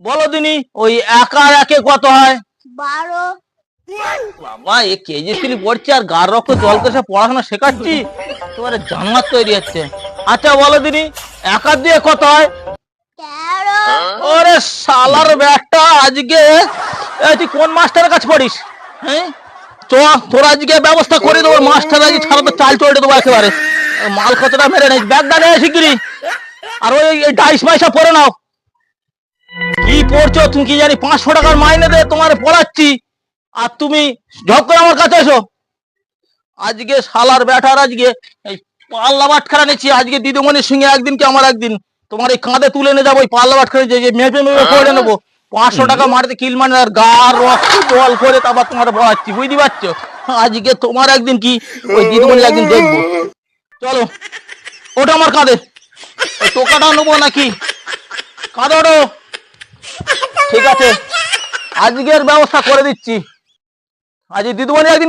বলো দিনি ওই একা একে কত হয়? বারো। বাবা এ কেজি থ্রি পড়ছে আর গার রক্ত জল কষে পড়াশোনা শেখাচ্ছি। তোমার তৈরি হচ্ছে। আচ্ছা বলো দিনি একা দিয়ে কত হয়? তেরো। ওরে শালার ব্যাগটা আজকে তুই কোন মাস্টারের কাছে পড়িস? হ্যাঁ? চ তোর আজকে ব্যবস্থা করে দেবো মাস্টার আজকে ছাড়া তো চাল চড়ে দেবো একেবারে। মাল কতটা মেরে নেই ব্যাগটা নিয়ে শিগগিরি আর ওই ডাইস মাইসা পরে নাও। কি পড়ছো? তুমি কি জানি পাঁচশো টাকার মাইনে দে তোমার পড়াচ্ছি। আর তুমি ঝপ করে আমার কাছে এসো। আজকে শালার ব্যাটার আজকে, এই পাল্লা বাটখারা নিচ্ছি। আজকে দিদিমণির সঙ্গে একদিন কি আমার একদিন? তোমার এই কাঁধে তুলে নিয়ে যাব পাল্লা বাটখারা যে মেপে মেপে করে নেব। পাঁচশো টাকা মারতে কিল মানে আর গা রক্ত জল করে তারপর তোমার পড়াচ্ছি, বুঝতে পারছ? আজকে তোমার একদিন কি? ওই দিদিমণি একদিন দেখব। চলো ওটা আমার কাঁধে। টোকাটা নেব নাকি? কাঁধে ওটো ঠিক আছে। আজকের ব্যবস্থা করে দিচ্ছি। আজ দিদিমণি একদিন